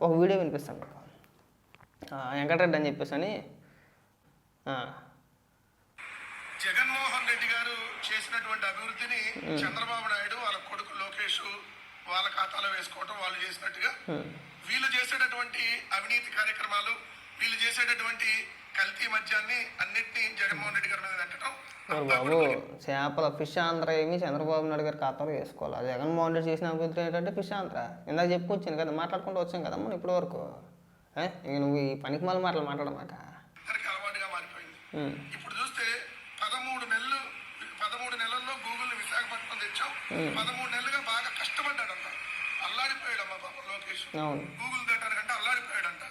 ఒక వీడియో వినిపిస్తాను మీకు. వెంకటరెడ్డి అని చెప్పేసి అని జగన్మోహన్ రెడ్డి గారు చేసినటువంటి అభివృద్ధిని చంద్రబాబు నాయుడు వాళ్ళ కొడుకు లోకేష్ వాళ్ళ ఖాతాలో వేసుకోవటం వాళ్ళు చేసినట్టుగా వీళ్ళు చేసేటటువంటి అవినీతి కార్యక్రమాలు వీళ్ళు చేసేటటువంటి కల్తీ మద్యాన్ని అన్నిటినీ జగన్మోహన్ రెడ్డి గారి మీద మరి బాబు. చేపల ఫిష్ ఆంధ్ర ఏమి చంద్రబాబు నాయుడు గారి ఖాతాలో వేసుకోవాలి. జగన్మోహన్ రెడ్డి చేసిన అభివృద్ధి ఏంటంటే ఫిష్ ఆంధ్ర. ఇందాక చెప్పుకొచ్చాను కదా మాట్లాడుకుంటూ వచ్చాం కదా మనం ఇప్పటి వరకు? ఇంక నువ్వు ఈ పనికి మళ్ళీ మాటలు మాట్లాడమాక. ఇప్పుడు చూస్తే పదమూడు నెలలు పదమూడు నెలల్లో గూగుల్ విశాఖపట్నం తెచ్చాం. పదమూడు నెలలుగా బాగా అల్లాడిపోయాడమ్మా పాప లోకేష్. అవును. గూగుల్ అల్లాడిపోయాడంట.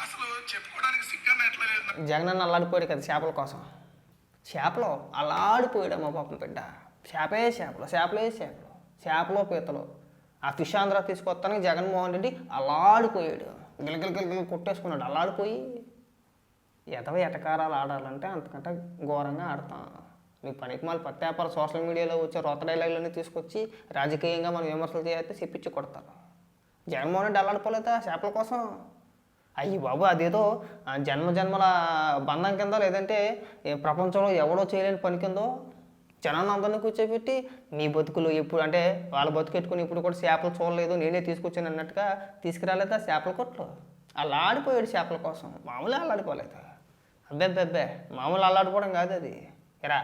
అసలు చెప్పుకోవడానికి సిగ్గన్న ఎట్లా లేదు నాకు. జగన్ అన్న అల్లాడిపోయాడు కదా చేపల కోసం. చేపలు అల్లాడిపోయాడు మా పాపం బిడ్డ. చేపే చేపలు చేపలే చేపలు చేపలో పీతలు. ఆ ఫిష్ ఆంధ్ర తీసుకొస్తానికి జగన్మోహన్ రెడ్డి అల్లాడిపోయాడు. గిలగిల గిలగిల కొట్టేసుకున్నాడు అల్లాడిపోయి. ఎదవ ఎటకారాలు ఆడాలంటే అంతకంటే ఘోరంగా ఆడతాం. నీ పనికి మళ్ళీ పత్తేపాల సోషల్ మీడియాలో వచ్చే రొత్త డైలాగులన్నీ తీసుకొచ్చి రాజకీయంగా మనం విమర్శలు చేస్తే చెప్పించి కొడతారు. జగన్మోహన్ రెడ్డి అల్లాడిపోలేదా చేపల కోసం? అయ్యి బాబు అదేదో జన్మ జన్మల బంధం కింద లేదంటే ప్రపంచంలో ఎవడో చేయలేని పని కిందో జనాన్ని అందరినీ కూర్చోబెట్టి నీ బతుకులు ఎప్పుడు అంటే వాళ్ళ బతుకెట్టుకుని ఇప్పుడు కూడా చేపలు చూడలేదు నేనే తీసుకొచ్చాను అన్నట్టుగా తీసుకురాలేదా చేపల కొట్లు? ఆడిపోయాడు చేపల కోసం మామూలు అల్లాడిపోలేదు అబ్బే అబ్బే మామూలు అల్లాడుకోవడం కాదు అది. ఎరా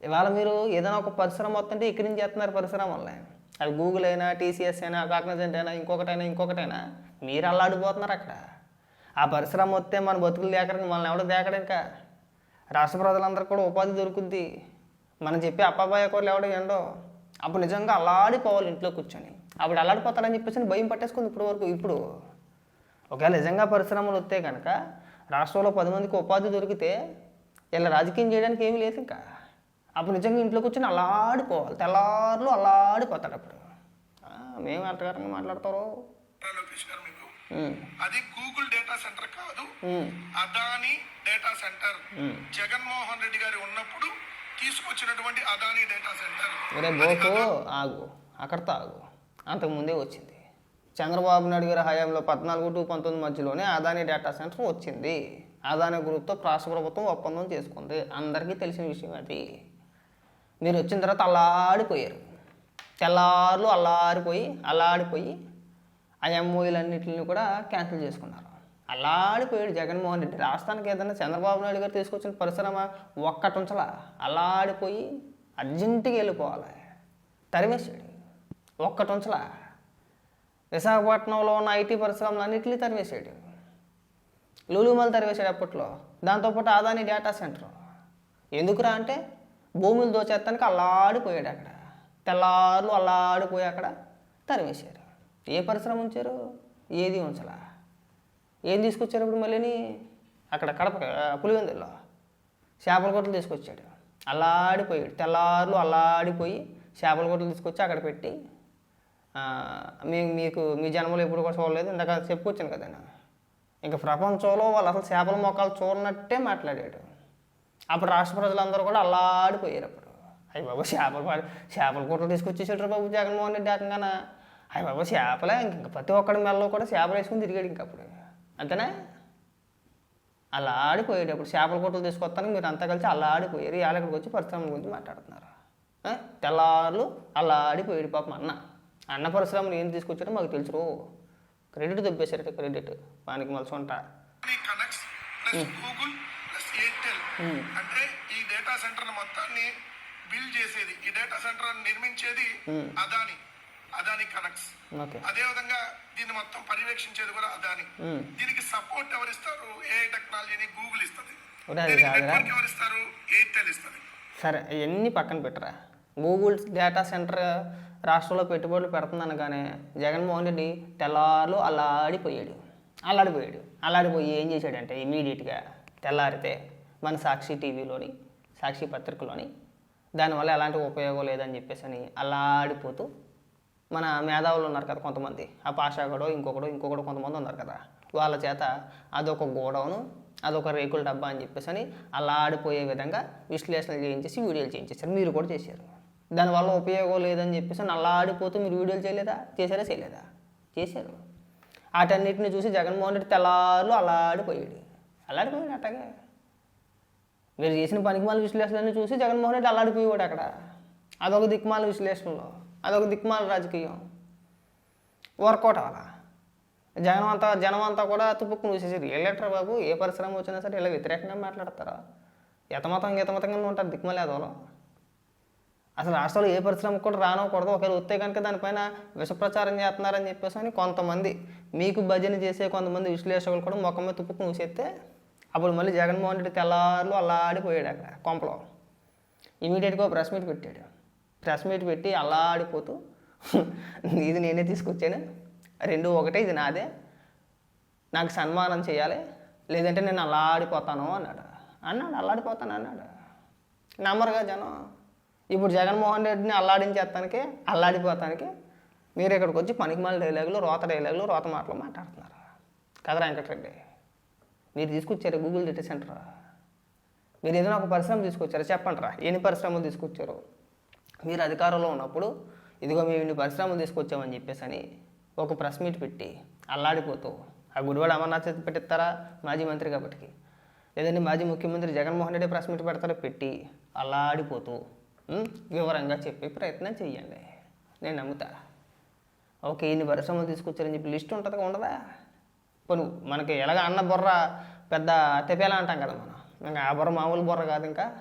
ఇవాళ మీరు ఏదైనా ఒక పరిశ్రమ వస్తుంటే ఇక్కడి నుంచి చేస్తున్నారు పరిసరం వల్ల అది గూగుల్ అయినా టీసీఎస్ అయినా కాగ్నజెంట్ అయినా ఇంకొకటైనా ఇంకొకటైనా మీరు అల్లాడిపోతున్నారు అక్కడ. ఆ పరిశ్రమ వస్తే మన బతుకులు దేకడానికి మనల్ని ఎవడో దేకడం ఇంకా? రాష్ట్ర ప్రజలందరికీ కూడా ఉపాధి దొరుకుద్ది. మనం చెప్పే అప్పాబాయ కూరలు ఎవడో ఎండో అప్పుడు నిజంగా అల్లాడిపోవాలి ఇంట్లో కూర్చొని. అప్పుడు అల్లాడిపోతారని చెప్పేసి భయం పట్టేసుకుంది ఇప్పుడు వరకు ఇప్పుడు ఒకవేళ నిజంగా పరిశ్రమలు వస్తే కనుక రాష్ట్రంలో పది మందికి ఉపాధి దొరికితే ఇలా రాజకీయం చేయడానికి ఏమీ లేదు ఇంకా. అప్పుడు నిజంగా ఇంట్లో కూర్చొని అల్లాడిపోవాలి. తెల్లారులు అల్లాడిపోతాడు అప్పుడు. మేము అంతగారంగా మాట్లాడతారు? అది గూగుల్ డేటా సెంటర్ కాదు. Adani data center. Jaganmohan Reddy గారు ఉన్నప్పుడు తీసుకొచ్చినటువంటి అదాని డేటా సెంటర్ బోకు ఆగు. అక్కడితో ఆగు. అంతకు ముందే వచ్చింది. చంద్రబాబు నాయుడు గారి హయాంలో పద్నాలుగు టు పంతొమ్మిది మధ్యలోనే అదాని డేటా సెంటర్ వచ్చింది. అదాని గ్రూప్తో రాష్ట్ర ప్రభుత్వం ఒప్పందం చేసుకుంది. అందరికీ తెలిసిన విషయం అది. మీరు వచ్చిన తర్వాత అల్లాడిపోయారు. తెల్లారులు అల్లాడిపోయి అల్లాడిపోయి ఆ ఎంఓఈలన్నింటిని కూడా క్యాన్సిల్ చేసుకున్నారు. అల్లాడిపోయాడు జగన్మోహన్ రెడ్డి. రాష్ట్రానికి ఏదైనా చంద్రబాబు నాయుడు గారు తీసుకొచ్చిన పరిశ్రమ ఒక్కటి ఉంచలా అల్లాడిపోయి అర్జెంటుగా వెళ్ళిపోవాలి. తరిమేశాడు. ఒక్కటి ఉంచలా విశాఖపట్నంలో ఉన్న ఐటీ పరిశ్రమలు అన్నిటినీ తరిమేశాడు. లూలుమల్ తరివేశాడు అప్పట్లో. దాంతోపాటు ఆదాని డేటా సెంటర్. ఎందుకురా అంటే భూములు దోచేత్తానికి అల్లాడిపోయాడు అక్కడ. తెల్లారులు అల్లాడిపోయి అక్కడ తరివేశాడు ఏ పరిశ్రమ ఉంచారు? ఏది ఉంచలా? ఏం తీసుకొచ్చారు ఇప్పుడు మళ్ళీని? అక్కడ కడప పులివెందుల్లో చేపల కొట్లు తీసుకొచ్చాడు. అల్లాడిపోయాడు. తెల్లారులు అల్లాడిపోయి చేపల కొట్లు తీసుకొచ్చి అక్కడ పెట్టి ఆ, మీకు మీకు మీ జన్మలో ఎప్పుడు కూడా చూడలేదు. ఇందాక చెప్పుకొచ్చాను కదా నేను. ఇంకా ప్రపంచంలో వాళ్ళు అసలు చేపల మొక్కలు చూడనట్టే మాట్లాడాడు. అప్పుడు రాష్ట్ర ప్రజలందరూ కూడా అల్లాడిపోయారు అప్పుడు. అయ్యి బాబు చేపలు చేపల కూటలు తీసుకొచ్చేసాడు బాబు జగన్మోహన్ రెడ్డి ఏకంగా అయ్యి బాబు చేపలే ఇంక ప్రతి ఒక్కడి మెల్లో కూడా చేపలు వేసుకుని తిరిగాడు ఇంక అప్పుడు. అంతేనా? అలా ఆడిపోయాడు అప్పుడు చేపల కూటలు తీసుకొస్తాను మీరు అంతా కలిసి అలా ఆడిపోయారు ఇక్కడికి వచ్చి పరిశ్రమల గురించి మాట్లాడుతున్నారు? తెల్లారులు అలా ఆడిపోయాడు పాపం అన్న. అన్న పరిశ్రమలు ఏం తీసుకొచ్చారో మాకు తెలుసు క్రెడిట్ దొబ్బేశారట క్రెడిట్. వానికి మళ్ళీ ఉంటా అంటే ఈ డేటా సెంటర్ మొత్తాన్ని బిల్డ్ చేసేది. ఈ డేటా సెంటర్ నిర్మించేది అదాని. అదాని కనెక్ట్స్ అదే విధంగా దీన్ని మొత్తం పర్యవేక్షించేది కూడా అదాని ఉమ్. దీనికి సపోర్ట్ ఎవరు ఇస్తారు? ఏఐ టెక్నాలజీని గూగుల్ ఇస్తుంది. నెట్వర్క్ ఎవరు ఇస్తారు? ఎయిర్టెల్ ఇస్తుంది. సరే అవన్నీ పక్కన పెట్టరా. గూగుల్ డేటా సెంటర్ రాష్ట్రంలో పెట్టుబడులు పెడుతుందని కానీ జగన్మోహన్ రెడ్డి తెల్లారులు అల్లాడిపోయాడు. అల్లాడిపోయాడు. అల్లాడిపోయి ఏం చేశాడంటే ఇమీడియట్గా తెల్లారితే మన సాక్షి టీవీలోని సాక్షి పత్రికలోని దానివల్ల ఎలాంటి ఉపయోగం లేదని చెప్పేసి అని అల్లాడిపోతూ మన మేధావులు ఉన్నారు కదా కొంతమంది. ఆ పాషాగడో ఇంకొకడు ఇంకొకడు కొంతమంది ఉన్నారు కదా. వాళ్ళ చేత అదొక గోడౌను అదొక రేకుల డబ్బా అని చెప్పేసి అని అలా ఆడిపోయే విధంగా విశ్లేషణ చేయించేసి వీడియోలు చేయించేశారు. మీరు కూడా చేశారు. దానివల్ల ఉపయోగం లేదని చెప్పేసి అలా ఆడిపోతూ మీరు వీడియోలు చేయలేదా? చేశారా? చేయలేదా? చేశారు. వాటన్నిటిని చూసి జగన్మోహన్ రెడ్డి తెల్లారులు అల్లాడిపోయాడు అల్లాడిపోయాడు అట్టగే. మీరు చేసిన పనికిమాల విశ్లేషణని చూసి జగన్మోహన్ రెడ్డి అల్లాడిపోయాడు అక్కడ. అదొక దిక్మాల విశ్లేషణలో. అదొక దిక్మాల రాజకీయం. వర్కౌట్ అవ్వాలా జనం అంతా జనం అంతా కూడా తుప్పుకు మూసేసారు ఏ లెటర్ బాబు? ఏ పరిశ్రమ వచ్చినా సరే ఇలా వ్యతిరేకంగా మాట్లాడతారా? యతమతం గీతమతంగా ఉంటారు దిక్మలేదోలో అసలు రాష్ట్రంలో ఏ పరిశ్రమ కూడా రానకూడదు. ఒకవేళ వస్తే కనుక దానిపైన విషప్రచారం చేస్తున్నారని చెప్పేసి అని కొంతమంది మీకు భజన చేసే కొంతమంది విశ్లేషకులు కూడా ముఖం మీద తుప్పుకు మూసేస్తే అప్పుడు మళ్ళీ జగన్మోహన్ రెడ్డి తెల్లారులు అల్లాడిపోయాడు అక్కడ కొంపలో. ఇమీడియట్గా ప్రెస్ మీట్ పెట్టాడు. ప్రెస్ మీట్ పెట్టి అల్లాడిపోతూ ఇది నేనే తీసుకొచ్చాను. రెండు ఒకటే ఇది నాదే. నాకు సన్మానం చేయాలి. లేదంటే నేను అల్లాడిపోతాను అన్నాడు. అన్నాడు అల్లాడిపోతాను అన్నాడు. నమ్మరుగా జనం. ఇప్పుడు జగన్మోహన్ రెడ్డిని అల్లాడించేస్తానికి అల్లాడిపోతానికి మీరు ఇక్కడికి వచ్చి పనికిమాల డైలాగులు రోత డైలాగులు రోత మాటలు మాట్లాడుతున్నారు. కదా వెంకటరెడ్డి? మీరు తీసుకొచ్చారు గూగుల్ డేటా సెంటర్ మీరు ఏదైనా ఒక పరిశ్రమ తీసుకొచ్చారు? చెప్పండి రా ఎన్ని పరిశ్రమలు తీసుకొచ్చారు? మీరు అధికారంలో ఉన్నప్పుడు ఇదిగో మేము ఇన్ని పరిశ్రమలు తీసుకొచ్చామని చెప్పేసి అని ఒక ప్రెస్ మీట్ పెట్టి అల్లాడిపోతూ ఆ గుడివాడ అమర్నాథ్ చేతి పెట్టిస్తారా? మాజీ మంత్రి కాబట్టి. లేదంటే మాజీ ముఖ్యమంత్రి జగన్మోహన్ రెడ్డి ప్రెస్ మీట్ పెడతారో పెట్టి అల్లాడిపోతూ వివరంగా చెప్పే ప్రయత్నం చేయండి నేను నమ్ముతా. ఓకే ఇన్ని పరిశ్రమలు తీసుకొచ్చారని చెప్పి లిస్ట్ ఉంటుంది? ఉండదా? పను మనకి ఎలాగ అన్న బుర్ర పెద్ద తెపేలా అంటాం కదా మనం. ఇంకా ఆ బుర్ర మామూలు బుర్ర కాదు ఇంకా.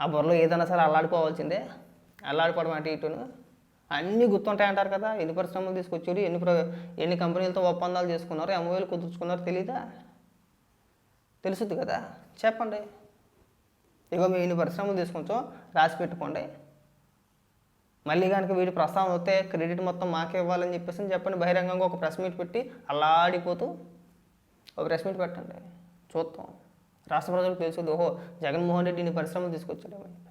ఆ బుర్రలో ఏదైనా సరే అల్లాడిపోవాల్సిందే. అల్లాడిపోవడం అటు ఇటును. అన్నీ గుర్తుంటాయి అంటారు కదా ఎన్ని పరిశ్రమలు తీసుకొచ్చారు ఎన్ని ప్ర ఎన్ని కంపెనీలతో ఒప్పందాలు చేసుకున్నారు ఎంఓఏలు కుదుర్చుకున్నారు తెలీదా? తెలుసుద్ది కదా. చెప్పండి. ఇగో మేము ఇన్ని పరిశ్రమలు తీసుకొచ్చాం రాసి పెట్టుకోండి. మళ్ళీ కనుక వీడి ప్రస్తావన వస్తే క్రెడిట్ మొత్తం మాకే ఇవ్వాలని చెప్పేసి చెప్పండి. బహిరంగంగా ఒక ప్రెస్ మీట్ పెట్టి అల్లాడిపోతూ ఒక ప్రెస్ మీట్ పెట్టండి. చూద్దాం. రాష్ట్ర ప్రజలకు తెలుసుది ఓహో జగన్మోహన్ రెడ్డి ఇన్ని పరిశ్రమలు తీసుకొచ్చాడేమని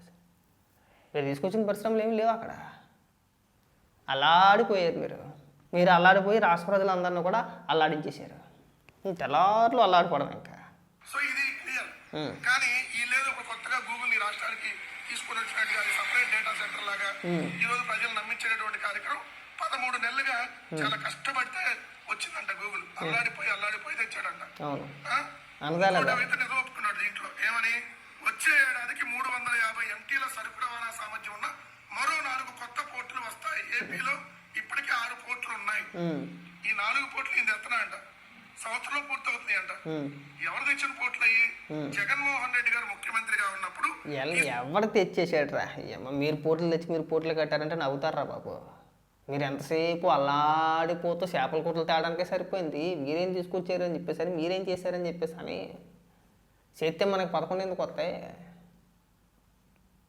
మీరు తీసుకొచ్చిన పరిశ్రమలు ఏమి లేవు అక్కడ. అల్లాడిపోయారు మీరు. మీరు అల్లాడిపోయి రాష్ట్ర ప్రజలందరినీ కూడా అల్లాడించేశారు. తెల్లారులు అల్లాడిపోవడం ఇంకా. సో ఇది క్లియర్. కానీ వీళ్ళేదో ఒక కొత్తగా గూగుల్ ఈ రాష్ట్రానికి తీసుకొని వచ్చినట్టుగా సపరేట్ డేటా సెంటర్ లాగా ఈ రోజు ప్రజలు నమ్మించేటటువంటి కార్యక్రమం పదమూడు నెలలుగా చాలా కష్టపడితే వచ్చిందంట గూగుల్ అల్లాడిపోయి అల్లాడిపోయి తెచ్చాడంట. అవును? అనగా నిజం ఒప్పుకున్నాడు దీంట్లో. ఏమని? వచ్చే ఏడాదికి మూడు వందల యాభై ఎంటీల సరుకు రవాణా సామర్థ్యం ఉన్న మరో నాలుగు కొత్త పోర్టులు వస్తాయి. ఏపీలో ఇప్పటికే ఆరు పోర్టులు ఉన్నాయి. ఈ నాలుగు పోర్టులు ఈయన తెస్తున్నాయంట సంవత్సరం పూర్తి అవుతున్నాయి అంట. ఎవరు తెచ్చిన పోర్టులు అయ్యి? జగన్మోహన్ రెడ్డి గారు ముఖ్యమంత్రిగా ఉన్నప్పుడు ఎల్ ఎవడు తెచ్చేసాడురా ఏమో మీరు పోట్లు తెచ్చి మీరు పోట్లు కట్టారంటే నవ్వుతారా బాబు? మీరు ఎంతసేపు అల్లాడిపోతూ చేపల కూటలు తేడానికే సరిపోయింది. మీరేం తీసుకొచ్చారు అని చెప్పేసరి మీరేం చేశారని చెప్పేసి అని చేస్తే మనకి పదకొండు ఎందుకు వస్తాయి?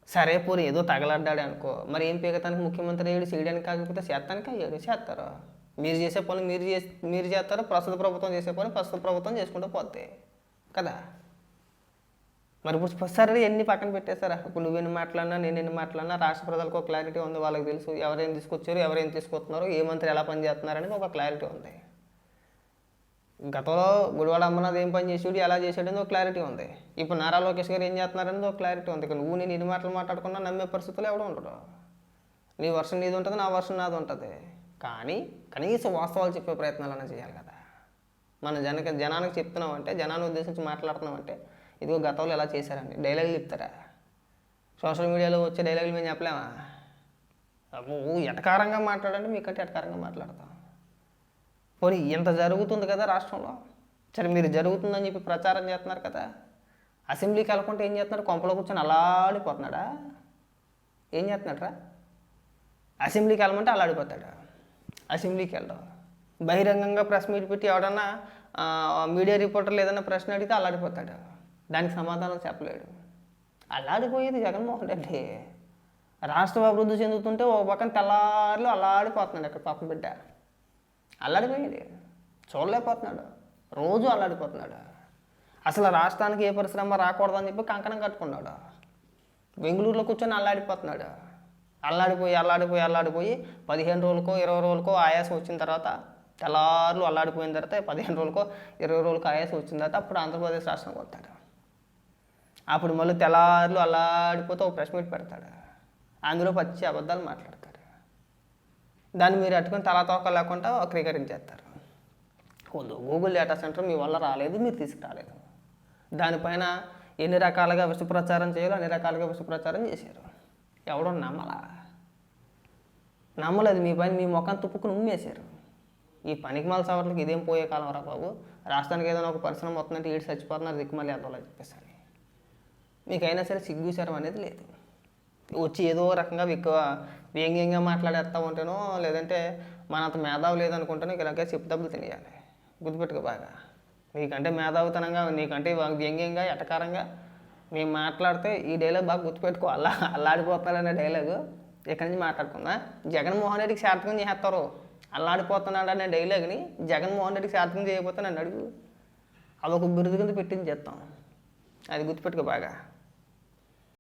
సరే పూరి ఏదో తగలడ్డాడు అనుకో. మరి ఏం పీకటానికి ముఖ్యమంత్రి ఏడు చేయడానికి కాకపోతే చేస్తానికి అయ్యాడు చేస్తారు. మీరు చేసే పనులు మీరు చేసి మీరు చేస్తారు ప్రస్తుత ప్రభుత్వం చేసే పని ప్రస్తుత ప్రభుత్వం చేసుకుంటూ పోతే కదా? మరి ఇప్పుడు సరే ఎన్ని పక్కన పెట్టేస్తారా ఇప్పుడు నువ్వు ఎన్ని మాట్లాడినా నేను ఎన్ని మాట్లాడినా రాష్ట్ర ప్రజలకు ఒక క్లారిటీ ఉంది వాళ్ళకి తెలుసు. ఎవరేం తీసుకొచ్చారు ఎవరేం తీసుకొస్తున్నారు ఏ మంత్రి ఎలా పనిచేస్తున్నారని ఒక క్లారిటీ ఉంది. గతంలో గుడివాడ అమ్మనాథ్ ఏం పని చేసాడు ఎలా చేసాడు అనేది ఒక క్లారిటీ ఉంది. ఇప్పుడు నారా లోకేష్ గారు ఏం చేస్తున్నారనేది ఒక క్లారిటీ ఉంది. నువ్వు నేను ఎన్ని మాటలు మాట్లాడుకున్నా నమ్మే పరిస్థితులు ఎవడు ఉండడు. నీ వర్షం నీది ఉంటుంది నా వర్షం నాది ఉంటుంది. కానీ కనీసం వాస్తవాలు చెప్పే ప్రయత్నాలన్నా చేయాలి కదా. మన జనక జనానికి చెప్తున్నామంటే జనాన్ని ఉద్దేశించి మాట్లాడుతున్నామంటే ఇదిగో గతంలో ఎలా చేశారండి? డైలాగులు చెప్తారా? సోషల్ మీడియాలో వచ్చే డైలాగులు మేము చెప్పలేమా? ఎటకారంగా మాట్లాడండి మీకంటే ఎటకారంగా మాట్లాడతాం. పోనీ ఇంత జరుగుతుంది కదా రాష్ట్రంలో? సరే మీరు జరుగుతుందని చెప్పి ప్రచారం చేస్తున్నారు కదా. అసెంబ్లీకి వెళ్ళకుండా ఏం చేస్తున్నాడు? కొంపలో కూర్చొని అలాడిపోతున్నాడా ఏం చేస్తున్నాడరా? అసెంబ్లీకి వెళ్ళమంటే అలాడిపోతాడు అసెంబ్లీకి వెళ్ళడం. బహిరంగంగా ప్రెస్ మీట్ పెట్టి ఎవడన్నా మీడియా రిపోర్టర్లు ఏదైనా ప్రశ్న అడిగితే అల్లాడిపోతాడు. దానికి సమాధానం చెప్పలేడు. అలాడిపోయేది జగన్మోహన్ రెడ్డి. రాష్ట్రం అభివృద్ధి చెందుతుంటే ఒక పక్కన తెల్లారులు అల్లాడిపోతున్నాడు అక్కడ పాపం బిడ్డ. అల్లాడిపోయేది. చూడలేకపోతున్నాడు. రోజు అల్లాడిపోతున్నాడు. అసలు రాష్ట్రానికి ఏ పరిశ్రమ రాకూడదని చెప్పి కంకణం కట్టుకున్నాడు. బెంగళూరులో కూర్చొని అల్లాడిపోతున్నాడు. అల్లాడిపోయి అల్లాడిపోయి అల్లాడిపోయి పదిహేను రోజులకో ఇరవై రోజులకో ఆయాసం వచ్చిన తర్వాత తెల్లారులు అల్లాడిపోయిన తర్వాత పదిహేను రోజులకో ఇరవై రోజులకో ఆయాసం వచ్చిన తర్వాత అప్పుడు ఆంధ్రప్రదేశ్ రాష్ట్రానికి వస్తాడు అప్పుడు మళ్ళీ తెల్లారులు అల్లాడిపోతే ఒక ప్రెస్ మీట్ పెడతాడు. అందులో పచ్చి అబద్ధాలు మాట్లాడతాడు. దాన్ని మీరు అట్టుకొని తలా తోక లేకుండా వక్రీకరించేస్తారు వద్దు గూగుల్ డేటా సెంటర్ మీ వల్ల రాలేదు మీరు తీసుకురాలేదు. దానిపైన ఎన్ని రకాలుగా విషప్రచారం చేయాలో అన్ని రకాలుగా విష చేశారు. ఎవడో నమ్మలా? నమ్మలేదు మీ పైన మీ ముఖం తుప్పుకుని ఉమ్మేశారు. ఈ పనికి మాల సవర్లకి ఇదేం పోయే కాలం రా బాబు? రాష్ట్రానికి ఏదైనా ఒక పరిశ్రమ వస్తుందంటే ఈడు చచ్చిపోతున్నారు దిక్కుమల్లి అదోలా చెప్పేసాను మీకైనా సరే సిగ్గుచారం అనేది లేదు. వచ్చి ఏదో రకంగా ఎక్కువ వ్యంగ్యంగా మాట్లాడేస్తా ఉంటాను లేదంటే మనంత మేధావు లేదనుకుంటాను ఇలాగే చెప్పు దెబ్బలు తినేయాలి. గుర్తుపెట్టుకో బాగా. నీకంటే మేధావితనంగా నీకంటే వ్యంగ్యంగా ఎటకారంగా మేము మాట్లాడితే ఈ డైలాగ్ బాగా గుర్తుపెట్టుకో. అలా అల్లాడిపోతాడనే డైలాగు. ఇక్కడి నుంచి మాట్లాడుకుందా? జగన్మోహన్ రెడ్డికి శాతకం చేస్తారు అల్లాడిపోతున్నాడు అనే డైలాగ్ని జగన్మోహన్ రెడ్డికి శాతకం చేయకపోతే నన్ను అడుగు. అదొక బిరుదు కింద పెట్టింది చేస్తాం అది గుర్తుపెట్టుకో బాగా.